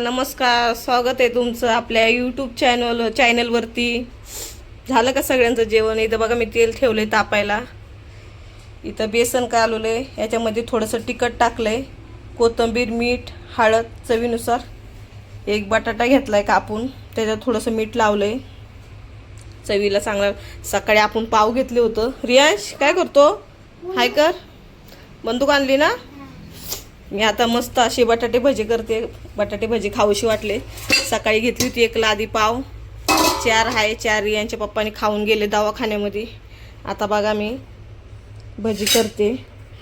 नमस्कार स्वागत आहे तुमचं आपल्या यूट्यूब चॅनल चॅनलवरती झालं का सगळ्यांचं जेवण? इथं बघा मी तेल ठेवलं आहे तापायला. इथं बेसन कालवलं आहे याच्यामध्ये थोडंसं तिखट टाकलं आहे कोथिंबीर मीठ हळद चवीनुसार. एक बटाटा घेतला आहे कापून त्याच्यात थोडंसं मीठ लावलं आहे चवीला चांगला सकाळी आपण पाव घेतले होतं. रियांश काय करतो? हाय कर. बंदूक आणली ना? मी आता मस्त अशी बटाटे भजी करते. बटाटे भजी खाऊशी वाटले. सकाळी घेतली होती एक लादी पाव. चार आहे चार यांच्या पप्पाने खाऊन गेले दवाखान्यामध्ये. आता बघा मी भजी करते.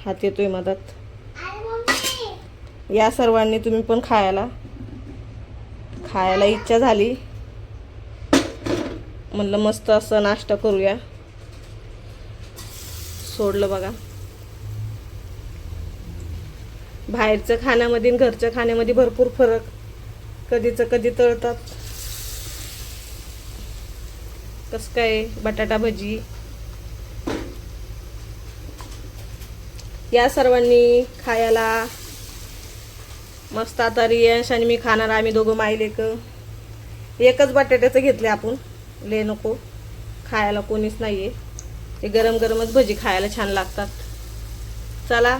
हात येतोय मदत या सर्वांनी तुम्ही पण खायला. खायला इच्छा झाली. म्हणलं मस्त असं नाश्ता करूया. सोडलं बघा. बाहेरचं खाण्यामध्ये घरच्या खाण्यामध्ये भरपूर फरक कधीचं कधी तळतात. कसं काय बटाटा भजी. या सर्वांनी खायला मस्त आता रियांश आणि मी खाणार आम्ही दोघं मायलेक एकच बटाट्याचं घेतले आपण. ले नको. खायला कोणीच नाहीये. ते गरम गरमच भजी खायला छान लागतात. चला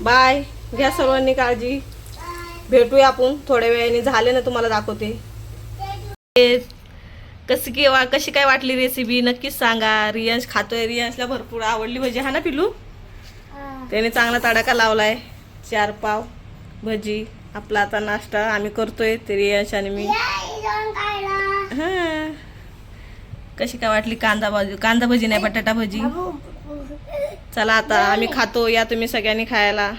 बाय घ्या सर्वांनी काळजी. भेटूया आपण थोड्या वेळाने. झाले ना तुम्हाला दाखवते. ते कशी की वा कशी काय वाटली रेसिपी नक्कीच सांगा. रियांश खातोय. रियांशला भरपूर आवडली भजी. हा ना पिलू त्याने चांगला तडाखा लावलाय. चार पाव भजी. आपला आता नाश्ता आम्ही करतोय. ते रियांश आणि मी. कशी काय वाटली कांदा भाजी? कांदा भजी नाही बटाटा भजी. चला आता आम्ही खातो. या तुम्ही सगळ्यांनी खायला.